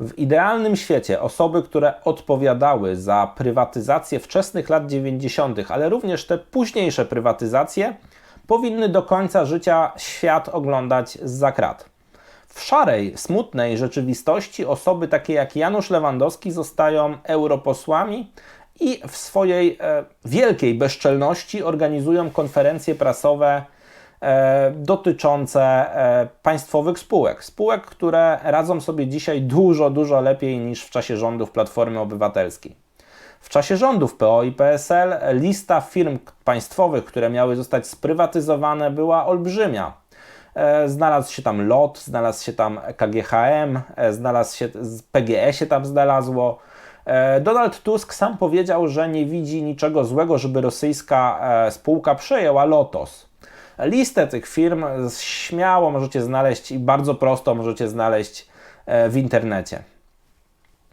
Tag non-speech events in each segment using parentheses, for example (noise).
W idealnym świecie osoby, które odpowiadały za prywatyzację wczesnych lat 90., ale również te późniejsze prywatyzacje, powinny do końca życia świat oglądać z zakrat. W szarej, smutnej rzeczywistości osoby takie jak Janusz Lewandowski zostają europosłami i w swojej e, wielkiej bezczelności organizują konferencje prasowe dotyczące e, państwowych spółek. Spółek, które radzą sobie dzisiaj dużo, dużo lepiej niż w czasie rządów Platformy Obywatelskiej. W czasie rządów PO i PSL lista firm państwowych, które miały zostać sprywatyzowane, była olbrzymia. E, znalazł się tam LOT, znalazł się tam KGHM, e, znalazł się PGE się tam znalazło. E, Donald Tusk sam powiedział, że nie widzi niczego złego, żeby rosyjska spółka przejęła Lotos. Listę tych firm śmiało możecie znaleźć i bardzo prosto możecie znaleźć w internecie.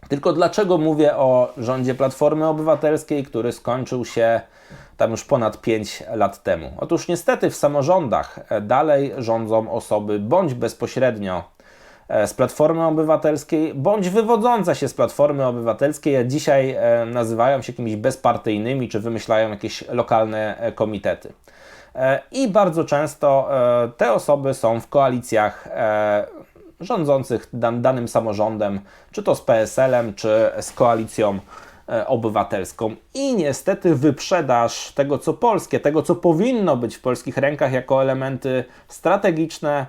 Tylko dlaczego mówię o rządzie Platformy Obywatelskiej, który skończył się tam już ponad 5 lat temu? Otóż niestety w samorządach e, dalej rządzą osoby bądź bezpośrednio e, z Platformy Obywatelskiej, bądź wywodzące się z Platformy Obywatelskiej, a dzisiaj e, nazywają się jakimiś bezpartyjnymi, czy wymyślają jakieś lokalne komitety. I bardzo często te osoby są w koalicjach rządzących dan danym samorządem, czy to z PSL-em, czy z koalicją e, obywatelską. I niestety wyprzedaż tego, co polskie, tego, co powinno być w polskich rękach jako elementy strategiczne,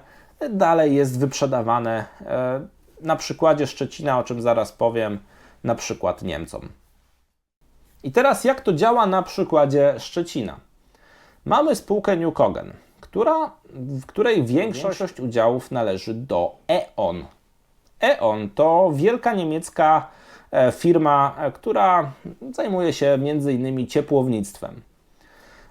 dalej jest wyprzedawane e, na przykładzie Szczecina, o czym zaraz powiem, na przykład Niemcom. I teraz jak to działa na przykładzie Szczecina? Mamy spółkę New Kogen która, w której większość udziałów należy do E.ON. E.ON to wielka niemiecka e, firma, e, która zajmuje się m.in. ciepłownictwem.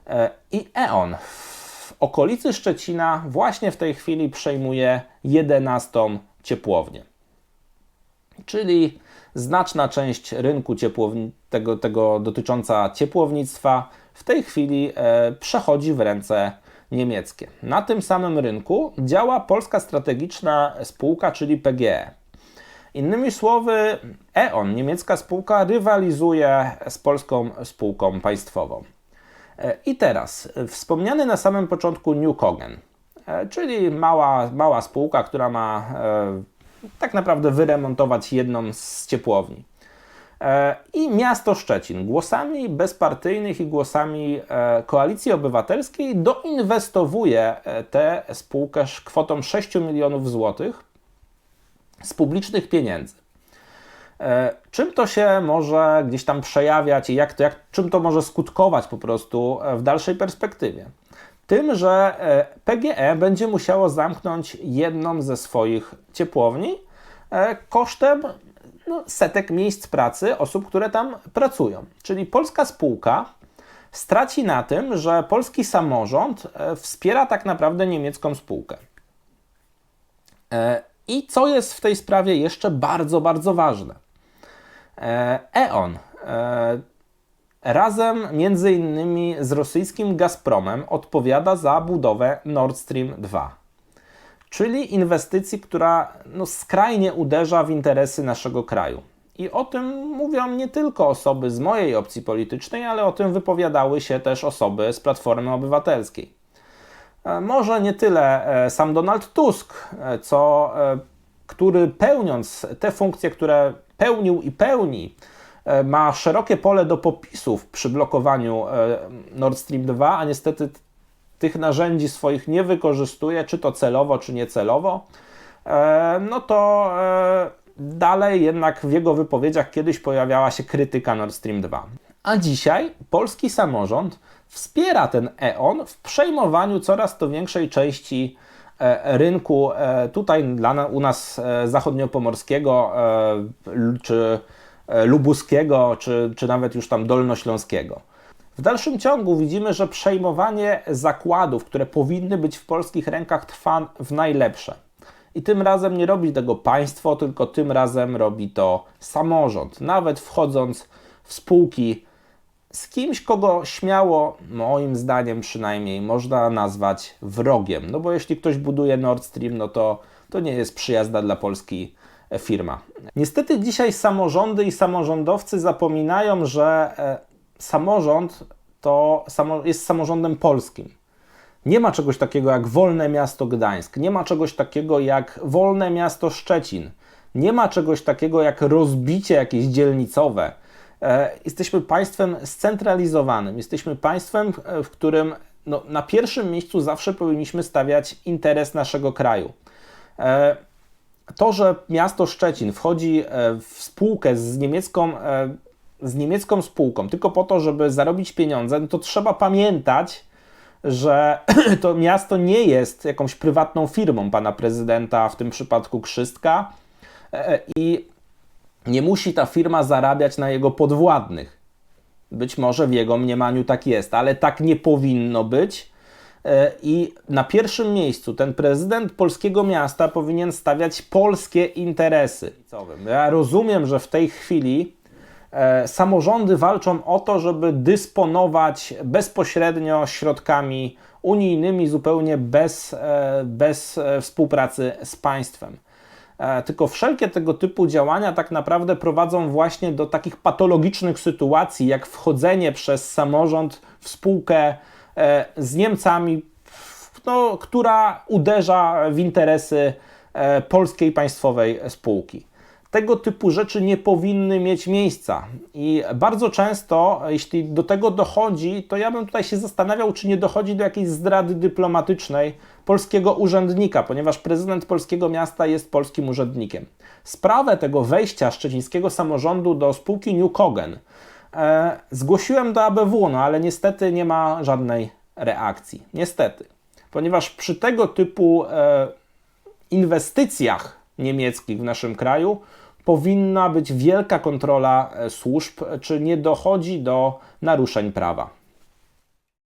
E, I E.ON w okolicy Szczecina właśnie w tej chwili przejmuje 11 ciepłownię. Czyli znaczna część rynku tego, tego dotycząca ciepłownictwa w tej chwili przechodzi w ręce niemieckie. Na tym samym rynku działa polska strategiczna spółka, czyli PGE. Innymi słowy, E.ON, niemiecka spółka, rywalizuje z polską spółką państwową. E, I teraz, wspomniany na samym początku New Kogen, e, czyli mała, mała spółka, która ma e, tak naprawdę wyremontować jedną z ciepłowni. E, i miasto Szczecin głosami bezpartyjnych i głosami e, Koalicji Obywatelskiej doinwestowuje e, tę spółkę kwotą 6 milionów złotych z publicznych pieniędzy. Czym to się może gdzieś tam przejawiać i jak to, jak, czym to może skutkować po prostu w dalszej perspektywie? Tym, że PGE będzie musiało zamknąć jedną ze swoich ciepłowni kosztem no, setek miejsc pracy osób, które tam pracują. Czyli polska spółka straci na tym, że polski samorząd e, wspiera tak naprawdę niemiecką spółkę. E, I co jest w tej sprawie jeszcze bardzo, bardzo ważne? E, E.ON razem między innymi z rosyjskim Gazpromem odpowiada za budowę Nord Stream 2 czyli inwestycji, która no, skrajnie uderza w interesy naszego kraju. I o tym mówią nie tylko osoby z mojej opcji politycznej, ale o tym wypowiadały się też osoby z Platformy Obywatelskiej. E, może nie tyle e, sam Donald Tusk, e, co który pełniąc te funkcje, które pełnił i pełni, ma szerokie pole do popisów przy blokowaniu Nord Stream 2, a niestety tych narzędzi swoich nie wykorzystuje, czy to celowo, czy niecelowo, e, no to e, dalej jednak w jego wypowiedziach kiedyś pojawiała się krytyka Nord Stream 2. A dzisiaj polski samorząd wspiera ten E.ON w przejmowaniu coraz to większej części e, rynku tutaj dla, u nas zachodniopomorskiego czy lubuskiego, czy, czy nawet już tam dolnośląskiego. W dalszym ciągu widzimy, że przejmowanie zakładów, które powinny być w polskich rękach, trwa w najlepsze. I tym razem nie robi tego państwo, tylko tym razem robi to samorząd. Nawet wchodząc w spółki z kimś, kogo śmiało, moim zdaniem przynajmniej, można nazwać wrogiem. No bo jeśli ktoś buduje Nord Stream, no to to nie jest przyjazna dla Polski firma. Niestety dzisiaj samorządy i samorządowcy zapominają, że e, samorząd to jest samorządem polskim. Nie ma czegoś takiego jak wolne miasto Gdańsk, nie ma czegoś takiego jak wolne miasto Szczecin, nie ma czegoś takiego jak rozbicie jakieś dzielnicowe. E, Jesteśmy państwem scentralizowanym, jesteśmy państwem, e, w którym no, na pierwszym miejscu zawsze powinniśmy stawiać interes naszego kraju. E, To, że miasto Szczecin wchodzi w spółkę z niemiecką, z niemiecką spółką tylko po to, żeby zarobić pieniądze, no to trzeba pamiętać, że (clears throat) to miasto nie jest jakąś prywatną firmą pana prezydenta, w tym przypadku Krzystka, e, i nie musi ta firma zarabiać na jego podwładnych. Być może w jego mniemaniu tak jest, ale tak nie powinno być. E, I na pierwszym miejscu ten prezydent polskiego miasta powinien stawiać polskie interesy. Ja rozumiem, że w tej chwili e, samorządy walczą o to, żeby dysponować bezpośrednio środkami unijnymi, zupełnie bez, e, bez e, współpracy z państwem. E, Tylko wszelkie tego typu działania tak naprawdę prowadzą właśnie do takich patologicznych sytuacji, jak wchodzenie przez samorząd w spółkę e, z Niemcami, no, która uderza w interesy e, polskiej państwowej spółki. Tego typu rzeczy nie powinny mieć miejsca. I bardzo często, jeśli do tego dochodzi, to ja bym tutaj się zastanawiał, czy nie dochodzi do jakiejś zdrady dyplomatycznej polskiego urzędnika, ponieważ prezydent polskiego miasta jest polskim urzędnikiem. Sprawę tego wejścia szczecińskiego samorządu do spółki New Cogen e, zgłosiłem do ABW, no ale niestety nie ma żadnej reakcji. Niestety. Ponieważ przy tego typu e, inwestycjach niemieckich w naszym kraju powinna być wielka kontrola e, służb, czy nie dochodzi do naruszeń prawa.